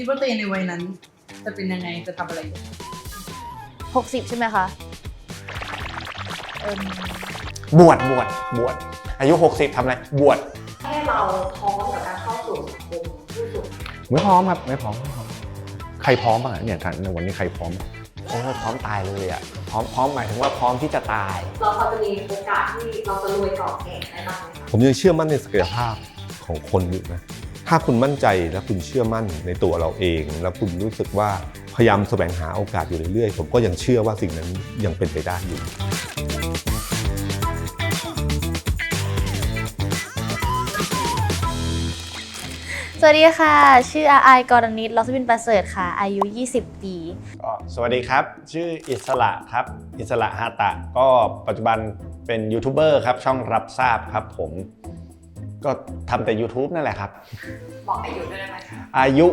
คิดว่าตัวเองในวัยนั้น จะเป็นยังไงจะทำอะไรอยู่60 ใช่ไหมคะเอิ่มบวชบวชบวชอายุ 60ทำอะไรบวชให้เราพร้อมกับการเข้าสู่สังคมผู้สูงไม่พร้อมครับไม่พร้อมไม่พร้อม ใครพร้อมบ้างอะเนี่ยท่านในวันนี้ใครพร้อม โอ้ยพร้อมตายเลยอะพร้อมพร้อมหมายถึงว่าพร้อมที่จะตาย เราพอจะมีโอกาสที่เราจะรวยก่อแก่ได้บ้างไหมคะ ผมยังเชื่อมั่นในศักยภาพของคนอยู่นะ ถ้าคุณมั่นใจและคุณเชื่อมั่นในตัวเราเอง แล้วคุณรู้สึกว่าพยายามแสวงหาโอกาสอยู่เรื่อยๆ ผมก็ยังเชื่อว่าสิ่งนั้นยังเป็นไปได้อยู่สวัสดีค่ะ ชื่ออาไอกรณิตลอสบินประเสริฐค่ะ อายุ 20 ปีก็สวัสดีครับ ชื่ออิสระครับ อิสระฮาตะ ก็ปัจจุบันเป็นยูทูบเบอร์ครับ ช่องรับทราบครับผม ก็ทำแต่ YouTube นั่นแหละครับ บอกอายุด้วยได้ไหมคะอายุ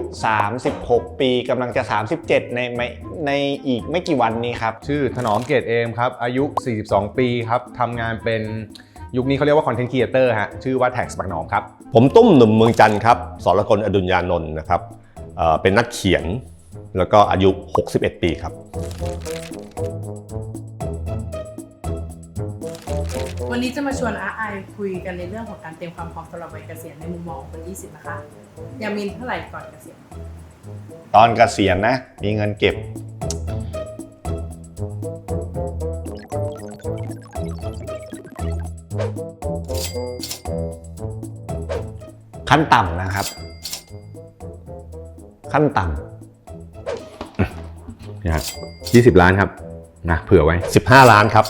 36 ปีกำลังจะ 37 ในไม่ในอีกไม่กี่วันนี้ครับ ชื่อถนอมเกตเอมครับ อายุ 42 ปีครับทำงานเป็นยุคนี้เขาเรียกว่าคอนเทนต์ครีเอเตอร์ฮะ ชื่อว่าแท็กสปักหนอมครับ ผมตุ้มหนุ่มเมืองจันทร์ครับสรกลอดุญญานนท์นะครับเอ่อเป็นนักเขียนแล้วก็อายุ 61 ปีครับ วันนี้จะมาชวนอาไอคุยกันในเรื่องของการเตรียมความพร้อมสำหรับวัยเกษียณในมุมมองของคน20 นะคะ ยามินเท่าไหร่ก่อนเกษียณตอนเกษียณนะ มีเงินเก็บ ขั้นต่ำนะครับ ขั้นต่นะฮะ20 ล้านครับนะเผื่อไว้ 15 ล้านครับ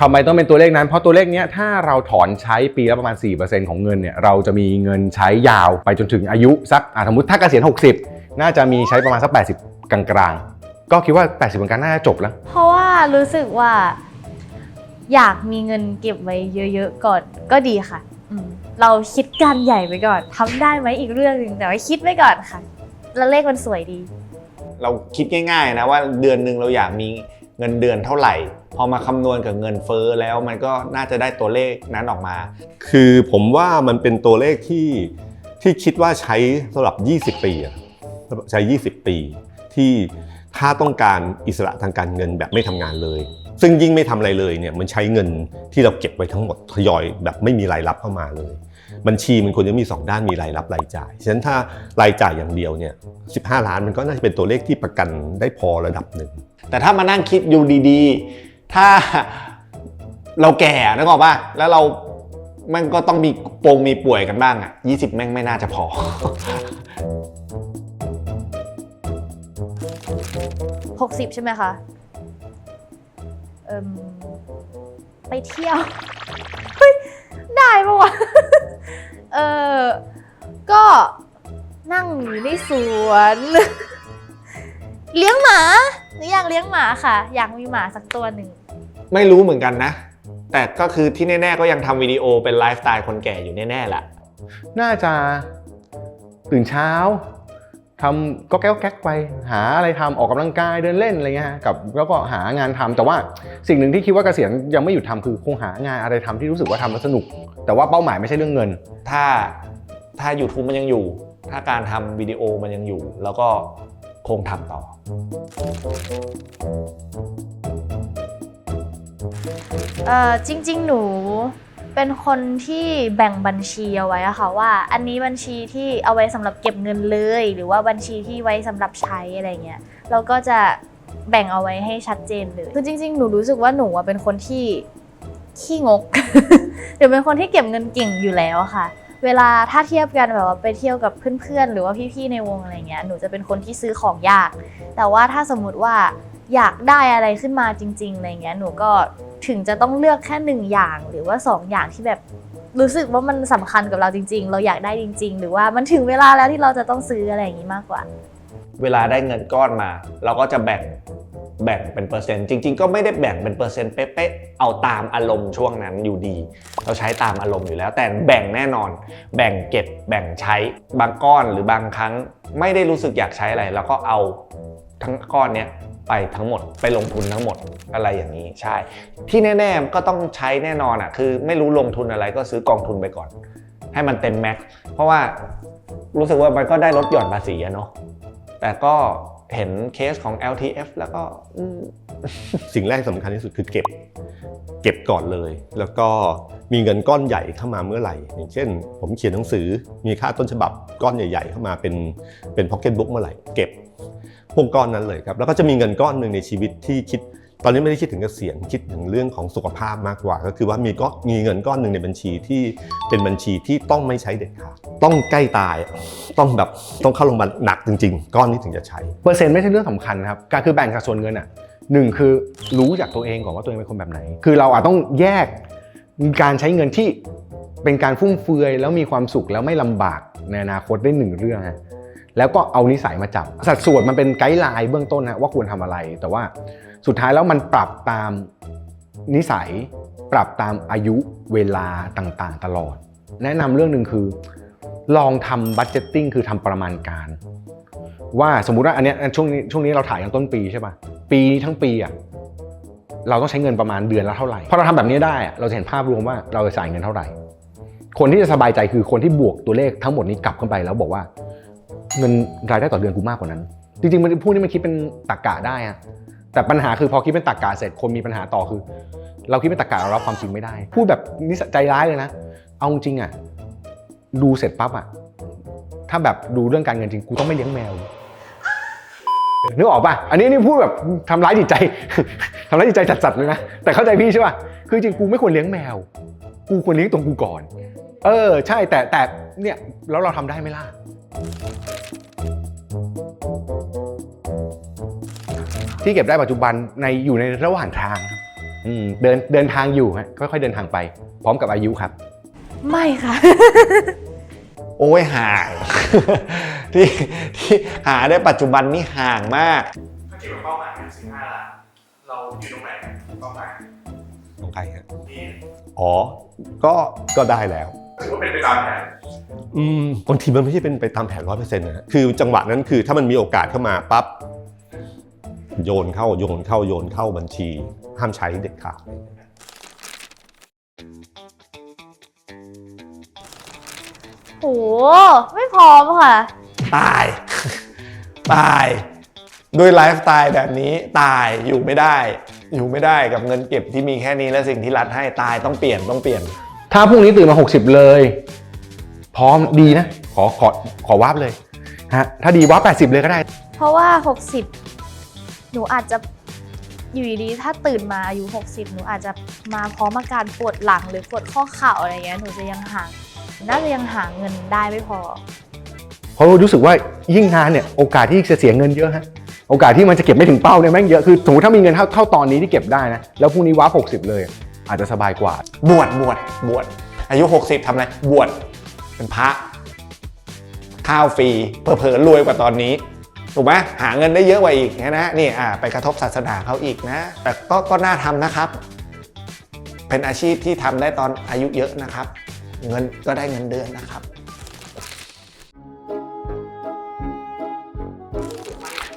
ทำไมต้องเป็นตัวเลขนั้น เพราะตัวเลขเนี้ยถ้าเราถอนใช้ปีละประมาณ 4%ของเงินเนี่ยเราจะมีเงินใช้ยาวไปจนถึงอายุสักอะสมมติถ้าเกษียณ 60 น่าจะมีใช้ประมาณสัก 80 กลางๆ ก็คิดว่า 80กลางๆน่าจะจบแล้ว เพราะว่ารู้สึกว่า อยากมีเงินเก็บไว้เยอะๆก่อนก็ดีค่ะอืมเราคิดการใหญ่ไปก่อนทำได้ไหมอีกเรื่องหนึ่งแต่ว่าคิดไว้ก่อนค่ะ แล้วเลขมันสวยดีำเราคิดง่ายๆนะว่าเดือนหนึ่งเราอยากมีเงินเดือนเท่าไหร่ พอมาคำนวณกับเงินเฟ้อแล้วมันก็น่าจะได้ตัวเลขนั้นออกมา คือผมว่ามันเป็นตัวเลขที่ที่คิดว่าใช้สำหรับ 20 ปีอะใช้ 20 ปีที่ถ้าต้องการอิสระทางการเงินแบบไม่ทำงานเลย ซึ่งยิ่งไม่ทำอะไรเลยเนี่ยมันใช้เงินที่เราเก็บไว้ทั้งหมดทยอยแบบไม่มีรายรับเข้ามาเลย บัญชีมันควรจะมี 2 ด้านมีรายรับรายจ่าย ฉะนั้นถ้ารายจ่ายอย่างเดียวเนี่ย15 ล้านมันก็น่าจะเป็นตัวเลขที่ประกันได้พอระดับหนึ่ง แต่ถ้ามานั่งคิดอยู่ดีๆ ถ้าเราแก่นึกออกป่ะแล้วเรามันก็ต้องมีโปงมีป่วยกันบ้างอะ20 แม่งไม่น่าจะพอ 60 ใช่ไหมคะ เอิมไปเที่ยว เฮ้ย ได้ปะวะ เออ ก็นั่งอยู่ในสวน เลี้ยงหมา หนูอยากเลี้ยงหมาค่ะ อยากมีหมาสักตัวหนึ่ง ไม่รู้เหมือนกันนะ แต่ก็คือที่แน่ๆก็ยังทำวิดีโอเป็นไลฟ์สไตล์คนแก่อยู่แน่ๆแหละน่าจะตื่นเช้าทำก็แก้วแก๊กไป หาอะไรทำออกกำลังกายเดินเล่นอะไรเงี้ยฮะกับแล้วก็หางานทำแต่ว่าสิ่งหนึ่งที่คิดว่าเกษียณยังไม่หยุดทำคือคงหางานอะไรทำที่รู้สึกว่าทำแล้วสนุก แต่ว่าเป้าหมายไม่ใช่เรื่องเงิน ถ้าถ้า YouTube มันยังอยู่ ถ้าการทำวิดีโอมันยังอยู่ แล้วก็คงทำต่อ เอ่อจริง ๆ หนูเป็นคนที่แบ่งบัญชีเอาไว้อะค่ะว่า อันนี้บัญชีที่เอาไว้สำหรับเก็บเงินเลย หรือว่าบัญชีที่ไว้สำหรับใช้อะไรเงี้ยเราก็จะแบ่งเอาไว้ให้ชัดเจนเลยคือจริง ๆ หนูรู้สึกว่าหนูเป็นคนที่ขี้งกหรือเป็นคนที่เก็บเงินเก่งอยู่แล้วค่ะ เวลาถ้าเทียบกันแบบว่าไปเที่ยวกับเพื่อนๆหรือว่าพี่ๆในวงอะไรเงี้ยหนูจะเป็นคนที่ซื้อของยาก แต่ว่าถ้าสมมุติว่า อยากได้อะไรขึ้นมาจริงๆอะไรเงี้ยหนูก็ถึงจะต้องเลือกแค่หนึ่งอย่างหรือว่าสองอย่างที่แบบรู้สึกว่ามันสำคัญกับเราจริง ๆ เราอยากได้จริง ๆ หรือว่ามันถึงเวลาแล้วที่เราจะต้องซื้ออะไรอย่างงี้มากกว่า เวลาได้เงินก้อนมา เราก็จะแบ่งแบ่งเป็นเปอร์เซ็นต์จริง ๆ ก็ไม่ได้แบ่งเป็นเปอร์เซ็นต์เป๊ะๆเอาตามอารมณ์ช่วงนั้นอยู่ดี เราใช้ตามอารมณ์อยู่แล้ว แต่แบ่งแน่นอน แบ่งเก็บแบ่งใช้บางก้อนหรือบางครั้ง ไม่ได้รู้สึกอยากใช้อะไรแล้วก็เอาทั้งก้อนเนี้ย ไปทั้งหมดไปลงทุนทั้งหมดอะไรอย่างนี้ใช่ ที่แน่ๆก็ต้องใช้แน่นอนอะคือไม่รู้ลงทุนอะไรก็ซื้อกองทุนไปก่อน ให้มันเต็มแม็กซ์เพราะว่ารู้สึกว่ามันก็ได้ลดหย่อนภาษีอะเนาะแต่ก็เห็นเคสของ LTF แล้วก็สิ่งแรกสำคัญที่สุดคือเก็บ เก็บก่อนเลย แล้วก็มีเงินก้อนใหญ่เข้ามาเมื่อไหร่ อย่างเช่น ผมเขียนหนังสือมีค่าต้นฉบับก้อนใหญ่ ๆ เข้ามาเป็นเป็นพ็อกเก็ตบุ๊กเมื่อไหร่เก็บ พวกก้อนนั้นเลยครับ แล้วก็จะมีเงินก้อนหนึ่งในชีวิตที่คิด ตอนนี้ไม่ได้คิดถึงเกษียณคิดถึงเรื่องของสุขภาพมากกว่า ก็คือว่ามีก็มีเงินก้อนหนึ่งในบัญชีที่เป็นบัญชีที่ต้องไม่ใช้เด็ดขาดต้องใกล้ตายต้องแบบต้องเข้าโรงพยาบาลหนักจริง ๆ ก้อนนี้ถึงจะใช้ เปอร์เซ็นต์ไม่ใช่เรื่องสำคัญครับการคือแบ่งสัดส่วนเงินอะหนึ่งคือรู้จากตัวเองก่อนว่าตัวเองเป็นคนแบบไหน คือเราอาจต้องแยกการใช้เงินที่เป็นการฟุ่มเฟือยแล้วมีความสุขแล้วไม่ลำบากในอนาคตได้หนึ่งเรื่องฮะ แล้วก็เอานิสัยมาจับ สัดส่วนมันเป็นไกด์ไลน์เบื้องต้นนะว่าควรทำอะไร แต่ว่าสุดท้ายแล้วมันปรับตามนิสัย ปรับตามอายุเวลาต่างๆ ตลอด แนะนำเรื่องหนึ่งคือ ลองทำบัตเจตติ้งคือทำประมาณการ ว่าสมมุติว่าอันเนี้ยช่วงนี้ช่วงนี้เราถ่ายกันต้นปีใช่ป่ะปีทั้งปีอะเราต้องใช้เงินประมาณเดือนละเท่าไหร่พอเราทำแบบนี้ได้อะเราจะเห็นภาพรวมว่าเราจะจ่ายเงินเท่าไหร่ คนที่จะสบายใจคือคนที่บวกตัวเลขทั้งหมดนี้กลับเข้าไปแล้วบอกว่า เงินรายได้ต่อเดือนกูมากกว่านั้น จริงๆมันพูดนี่มันคิดเป็นตรกกะได้อะแต่ปัญหาคือพอคิดเป็นตรกกะเสร็จคนมีปัญหาต่อคือ เราคิดเป็นตรกกะเรารับความจริงไม่ได้ พูดแบบนิสัยใจร้ายเลยนะ เอาจริงอะดูเสร็จปั๊บอะถ้าแบบดูเรื่องการเงินจริงกูต้องไม่เลี้ยงแมวนึกออกป่ะ อันนี้นี่พูดแบบทำร้ายจิตใจทำร้ายจิตใจจัดๆเลยนะ แต่เข้าใจพี่ใช่ป่ะ คือจริงกูไม่ควรเลี้ยงแมว กูควรเลี้ยงตัวกูก่อน เออ ใช่แต่แต่เนี่ยแล้วเราทำได้ไหมล่ะ ที่เก็บได้ปัจจุบันในอยู่ในระหว่างทางครับอืมเดินเดินทางอยู่ฮะค่อยๆเดินทางไป พร้อมกับอายุครับ ไม่ค่ะ โอ้ยห่าง ที่ที่หาได้ปัจจุบันนี่ห่างมากถ้าเกี่ยวกับเป้าหมายงานสิบห้าล้านเราอยู่ตรงไหนเป้าหมายของใครฮะนี่อ๋อ ก็ก็ได้แล้ว ถือว่าเป็นไปตามแผนอืมบางทีมันไม่ใช่เป็นไปตามแผนร้อยเปอร์เซ็นต์นะฮะคือจังหวะนั้นคือถ้ามันมีโอกาสเข้ามาปั๊บ โยนเข้าโยนเข้าโยนเข้าบัญชี ห้ามใช้เด็ดขาดโหไม่พร้อมค่ะ ตาย ตายด้วยไลฟ์สไตล์แบบนี้ตายอยู่ไม่ได้ อยู่ไม่ได้กับเงินเก็บที่มีแค่นี้และสิ่งที่รัฐให้ตายต้องเปลี่ยนต้องเปลี่ยน ถ้าพรุ่งนี้ตื่นมา 60 เลย พร้อมดีนะ ขอขอขอวาบเลยฮะถ้าดีวาบ80 เลยก็ได้ เพราะว่า 60 หนูอาจจะอยู่ดีๆถ้าตื่นมาอายุ 60 หนูอาจจะมาพร้อมอาการปวดหลังหรือปวดข้อเข่าอะไรเงี้ยหนูจะยังหาน่าจะยังหาเงินได้ไม่พอ เพราะรู้สึกว่ายิ่งนานเนี่ยโอกาสที่จะเสียเงินเยอะฮะโอกาสที่มันจะเก็บไม่ถึงเป้าเนี่ยแม่งเยอะคือสมมติถ้ามีเงินเท่าเท่าตอนนี้ที่เก็บได้นะแล้วพรุ่งนี้ว้า60 เลย อาจจะสบายกว่า บวชบวชบวชอายุ 60ทำอะไรบวชเป็นพระข้าวฟรีเผลอๆรวยกว่าตอนนี้ ถูกไหมหาเงินได้เยอะกว่าอีกนะนี่อ่าไปกระทบศาสนาเขาอีกนะ แต่ก็ก็น่าทำนะครับ เป็นอาชีพที่ทำได้ตอนอายุเยอะนะครับ เงินก็ได้เงินเดือนนะครับ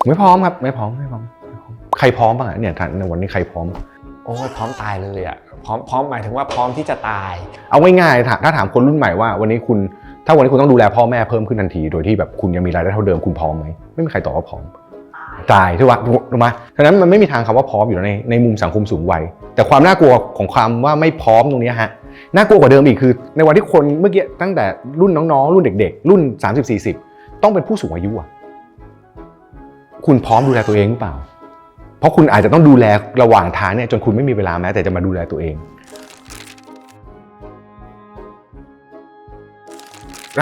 ไม่พร้อมครับไม่พร้อมไม่พร้อมไม่พร้อมใครพร้อมบ้างอะเนี่ยท่านในวันนี้ใครพร้อม โอ้ยพร้อมตายเลยอะพร้อมพร้อมหมายถึงว่าพร้อมที่จะตาย เอาง่ายๆถ้าถ้าถามคนรุ่นใหม่ว่า วันนี้คุณ ถ้าวันนี้คุณต้องดูแลพ่อแม่เพิ่มขึ้นทันที โดยที่แบบคุณยังมีรายได้เท่าเดิมคุณพร้อมไหมไม่มีใครตอบว่าพร้อมตายถูกปะถูกไหมฉะนั้นมันไม่มีทางคำว่าพร้อมอยู่ในในมุมสังคมสูงวัย แต่ความน่ากลัวของความว่าไม่พร้อมตรงนี้ฮะน่ากลัวกว่าเดิมอีกคือ ในวันที่คนเมื่อกี้ตั้งแต่รุ่นน้องๆ รุ่นเด็ก ๆ รุ่น 30-40 ต้องเป็นผู้สูงอายุอะคุณพร้อมดูแลตัวเองหรือเปล่า เพราะคุณอาจจะต้องดูแลระหว่างทางเนี่ยจนคุณไม่มีเวลาแม้แต่จะมาดูแลตัวเอง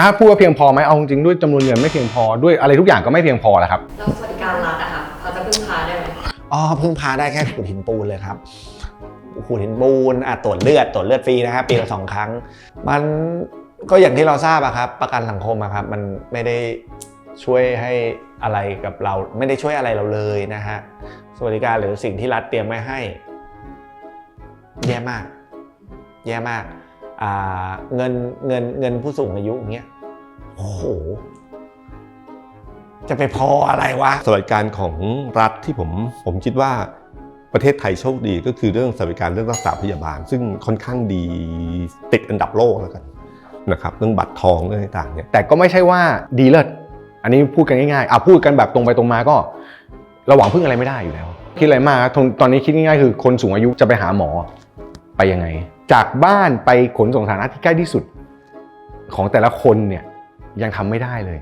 ถ้าพูดว่าเพียงพอไหมเอาจริงๆด้วยจำนวนเงินไม่เพียงพอด้วยอะไรทุกอย่างก็ไม่เพียงพอแหละครับแล้วสวัสดิการรัฐอะค่ะเขาจะพึ่งพาได้ไหมอ๋อพึ่งพาได้แค่ขูดหินปูนเลยครับขูดหินปูนอะตรวจเลือดตรวจเลือดฟรีนะครับปีละสองครั้ง มันก็อย่างที่เราทราบอะครับ ประกันสังคมอะครับ มันไม่ได้ช่วยให้อะไรกับเรา ไม่ได้ช่วยอะไรเราเลยนะฮะสวัสดิการหรือสิ่งที่รัฐเตรียมไว้ให้ แย่มาก แย่มากอ่า เงินเงินเงินผู้สูงอายุเงี้ยโอ้โหจะไปพออะไรวะสวัสดิการของรัฐที่ผมผมคิดว่าประเทศไทยโชคดีก็คือเรื่องสวัสดิการเรื่องรักษาพยาบาล ซึ่งค่อนข้างดีติดอันดับโลกแล้วกันนะครับเรื่องบัตรทองเรื่องต่างๆเนี่ยแต่ก็ไม่ใช่ว่าดีเลิศอันนี้พูดกันง่ายๆอะพูดกันแบบตรงไปตรงมาก็เราหวังพึ่งอะไรไม่ได้อยู่แล้วคิดอะไรมากตอนตอนนี้คิดง่ายๆคือคนสูงอายุจะไปหาหมอ ยังไง จากบ้านไปขนส่งสาธารณะที่ใกล้ที่สุด ของแต่ละคนเนี่ยยังทำไม่ได้เลย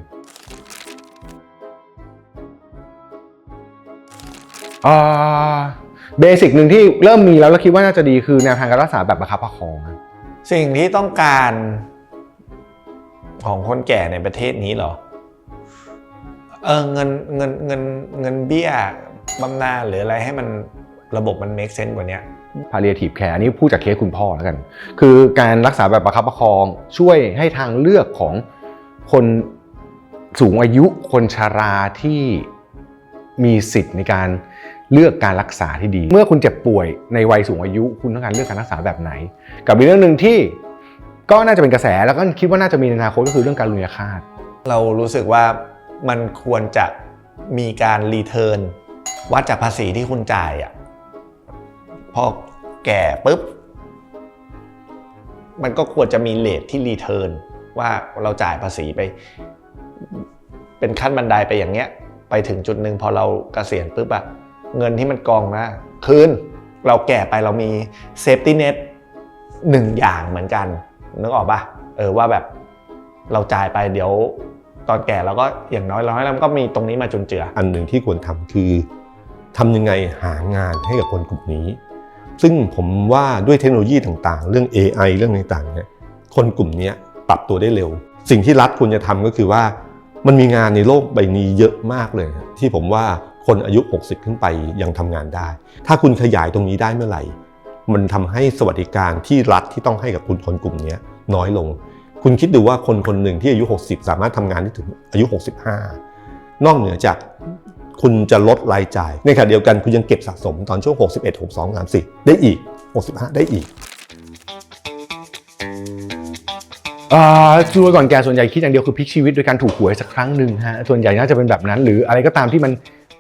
เบสิกหนึ่งที่เริ่มมีแล้วแล้วคิดว่าน่าจะดีคือแนวทางการรักษาแบบประคับประคอง สิ่งที่ต้องการของคนแก่ในประเทศนี้เหรอ เออเงินเงินเงินเงินเบี้ยบำนาญหรืออะไรให้มันระบบมัน make sense กว่านี้ เนี้ย palliative care อันนี้พูดจากเคสคุณพ่อแล้วกัน คือการรักษาแบบประคับประคองช่วยให้ทางเลือกของคนสูงอายุคนชาราที่มีสิทธิ์ในการเลือกการรักษาที่ดี เมื่อคุณเจ็บป่วยในวัยสูงอายุ คุณต้องการเลือกการรักษาแบบไหน กับอีกเรื่องหนึ่งที่ก็น่าจะเป็นกระแสแล้วก็คิดว่าน่าจะมีในอนาคตก็คือเรื่องการลุยาคาตเรารู้สึกว่ามันควรจะมีการรีเทิร์นวัดจากภาษีที่คุณจ่ายอะ่ะ พอแก่ปุ๊บ มันก็ควรจะมีเลทที่รีเทิร์นว่าเราจ่ายภาษีไป เป็นขั้นบันไดไปอย่างเงี้ย ไปถึงจุดหนึ่งพอเรากเกษียณปุ๊บอะเงินที่มันกองนะคืนเราแก่ไปเรามีเซฟตี้เน็ตหนึ่งอย่างเหมือนกันนึกออกปะเออว่าแบบเราจ่ายไปเดี๋ยวตอนแก่เราก็อย่างน้อยร้อยแล้วมันก็มีตรงนี้มาจุนเจือ อันหนึ่งที่ควรทำคือทำยังไงหางานให้กับคนกลุ่มนี้ ซึ่งผมว่าด้วยเทคโนโลยีต่างๆ เรื่อง AI เรื่องต่างๆเนี่ยคนกลุ่มนี้ปรับตัวได้เร็ว สิ่งที่รัฐควรจะทำก็คือว่า มันมีงานในโลกใบนี้เยอะมากเลย ที่ผมว่าคนอายุ 60 ขึ้นไปยังทำงานได้ ถ้าคุณขยายตรงนี้ได้เมื่อไหร่ มันทำให้สวัสดิการที่รัฐที่ต้องให้กับคุณคนกลุ่มนี้น้อยลง คุณคิดดูว่าคนคนหนึ่งที่อายุ 60 สามารถทำงานได้ถึงอายุ 65 นอกเหนือจาก คุณจะลดรายจ่าย ในขณะเดียวกันคุณยังเก็บสะสมตอนช่วง 61 62 30ได้อีก 65 ได้อีกอ่าช่วยก่อนแก่ส่วนใหญ่คิดอย่างเดียวคือพลิกชีวิตโดยการถูกหวยสักครั้งหนึ่งฮะส่วนใหญ่น่าจะเป็นแบบนั้น หรืออะไรก็ตามที่มัน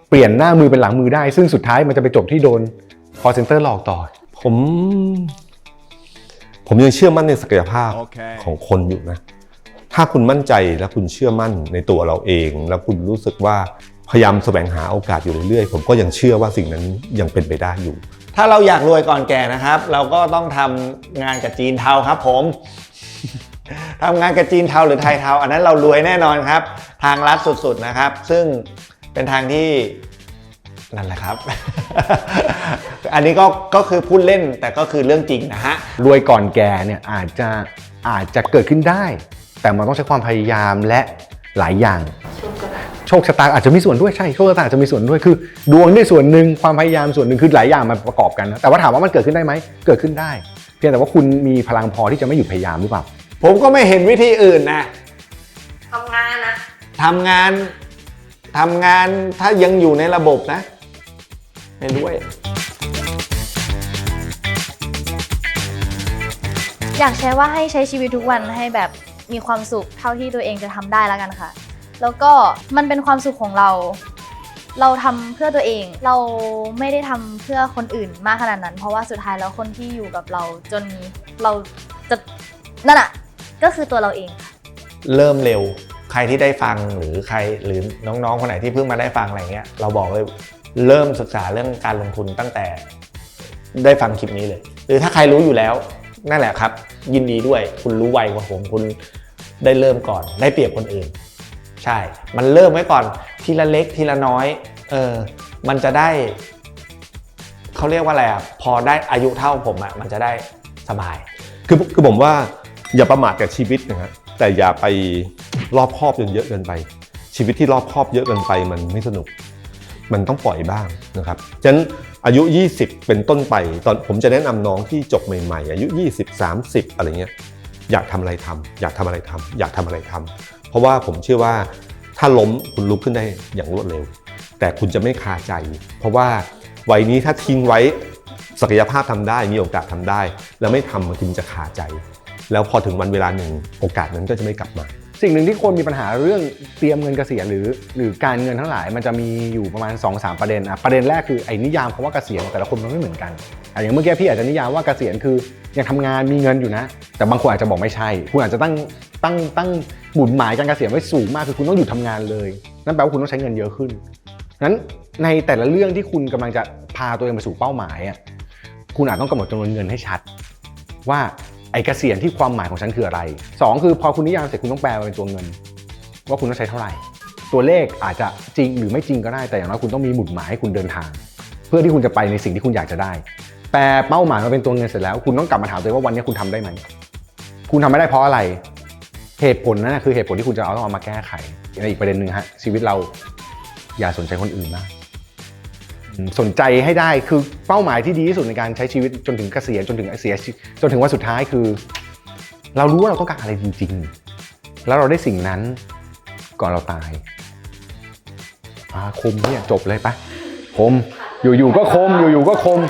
เปลี่ยนหน้ามือเป็นหลังมือได้ ซึ่งสุดท้ายมันจะไปจบที่โดน call center หลอกต่อ ผม ผมยังเชื่อมั่นในศักยภาพของคนอยู่นะ ถ้าคุณมั่นใจและคุณเชื่อมั่นในตัวเราเอง แล้วคุณรู้สึกว่า พยายามแสวงหาโอกาสอยู่เรื่อยๆ ผมก็ยังเชื่อว่าสิ่งนั้นยังเป็นไปได้อยู่ ถ้าเราอยากรวยก่อนแก่นะครับ เราก็ต้องทำงานกับจีนเทาครับผม ทำงานกับจีนเทาหรือไทยเทาอันนั้นเรารวยแน่นอนครับ ทางลัดสุดๆนะครับ ซึ่งเป็นทางที่นั่นแหละครับ อันนี้ก็ก็คือพูดเล่นแต่ก็คือเรื่องจริงนะฮะ รวยก่อนแก่เนี่ยอาจจะอาจจะเกิดขึ้นได้ แต่มันต้องใช้ความพยายามและหลายอย่าง โชคชะตาอาจจะมีส่วนด้วยใช่โชคชะตาอาจจะมีส่วนด้วยคือ ดวงด้วยส่วนหนึ่งความพยายามส่วนหนึ่งคือหลายอย่างมาประกอบกันนะแต่ว่าถามว่ามันเกิดขึ้นได้ไหมเกิดขึ้นได้ เพียงแต่ว่าคุณมีพลังพอที่จะไม่หยุดพยายามหรือเปล่าผมก็ไม่เห็นวิธีอื่นนะทำงานนะทำงานทำงานถ้ายังอยู่ในระบบนะไม่รู้อะอยากใช้ว่าให้ใช้ชีวิตทุกวันให้แบบมีความสุขเท่าที่ตัวเองจะทำได้แล้วกันค่ะ แล้วก็มันเป็นความสุขของเรา เราทำเพื่อตัวเอง เราไม่ได้ทำเพื่อคนอื่นมากขนาดนั้น เพราะว่าสุดท้ายแล้วคนที่อยู่กับเราจนเราจะนั่นอะก็คือตัวเราเอง เริ่มเร็วใครที่ได้ฟังหรือใครหรือน้องๆคนไหนที่เพิ่งมาได้ฟังอะไรเงี้ยเราบอกเลยเริ่มศึกษาเรื่องการลงทุนตั้งแต่ได้ฟังคลิปนี้เลย หรือถ้าใครรู้อยู่แล้วนั่นแหละครับ ยินดีด้วยคุณรู้ไวกว่าผมคุณได้เริ่มก่อนได้เปรียบคนอื่น ใช่ มันเริ่มไว้ก่อนทีละเล็กทีละน้อยเออมันจะได้เขาเรียกว่าอะไรอะพอได้อายุเท่าผมอะมันจะได้สบาย คือคือผมว่าอย่าประมาทกับชีวิตนะฮะแต่อย่าไปรอบครอบจนเยอะเกินไป ชีวิตที่รอบครอบเยอะเกินไปมันไม่สนุก มันต้องปล่อยบ้างนะครับฉะนั้นอายุ 20 เป็นต้นไป ตอนผมจะแนะนำน้องที่จบใหม่ ๆ อายุ 20 30 อะไรเงี้ยอยากทำอะไรทำอยากทำอะไรทำอยากทำอะไรทำ เพราะว่าผมเชื่อว่าถ้าล้มคุณลุกขึ้นได้อย่างรวดเร็ว แต่คุณจะไม่คาใจ เพราะว่าวัยนี้ถ้าทิ้งไว้ศักยภาพทำได้มีโอกาสทำได้ แล้วไม่ทำมันจะคาใจ แล้วพอถึงวันเวลาหนึ่งโอกาสนั้นก็จะไม่กลับมา สิ่งหนึ่งที่คนมีปัญหาเรื่องเตรียมเงินเกษียณหรือ หรือการเงินทั้งหลายมันจะมีอยู่ประมาณ 2-3ประเด็นอะประเด็นแรกคือไอ้นิยามคำว่าเกษียณของแต่ละคนมันไม่เหมือนกันอะอย่างเมื่อกี้พี่อาจจะนิยามว่าเกษียณคือยังทำงานมีเงินอยู่นะ แต่บางคนอาจจะบอกไม่ใช่ คุณอาจจะตั้งตั้งตั้งหมุนหมายการเกษียณไว้สูงมากคือคุณต้องหยุดทำงานเลย นั่นแปลว่าคุณต้องใช้เงินเยอะขึ้นนั้นในแต่ละเรื่องที่คุณกำลังจะพาตัวเองไปสู่เป้าหมายอะคุณอาจต้องกำหนดจำนวนเงินให้ชัด ว่า ไอ้เกษียณที่ความหมายของฉันคืออะไรสองคือพอคุณนิยามเสร็จคุณต้องแปลมาเป็นตัวเงิน ว่าคุณต้องใช้เท่าไหร่ ตัวเลขอาจจะจริงหรือไม่จริงก็ได้ แต่อย่างน้อยคุณต้องมีหมุดหมายให้คุณเดินทาง เพื่อที่คุณจะไปในสิ่งที่คุณอยากจะได้ แปลเป้าหมายมาเป็นตัวเงินเสร็จแล้ว คุณต้องกลับมาถามตัวเองว่าวันนี้คุณทำได้ไหมคุณทำไม่ได้เพราะอะไร เหตุผลนั้นคือเหตุผลที่คุณจะเอาต้องเอามาแก้ไขในอีกประเด็นหนึ่งฮะชีวิตเราอย่าสนใจคนอื่นมาก สนใจให้ได้คือเป้าหมายที่ดีที่สุดในการใช้ชีวิตจนถึงเกษียณจนถึงเสียจนถึงวันสุดท้ายคือ เรารู้ว่าเราต้องการอะไรจริง ๆ แล้วเราได้สิ่งนั้นก่อนเราตายอาคมเนี่ยจบเลยปะคมอยู่ๆก็คมอยู่ๆก็คม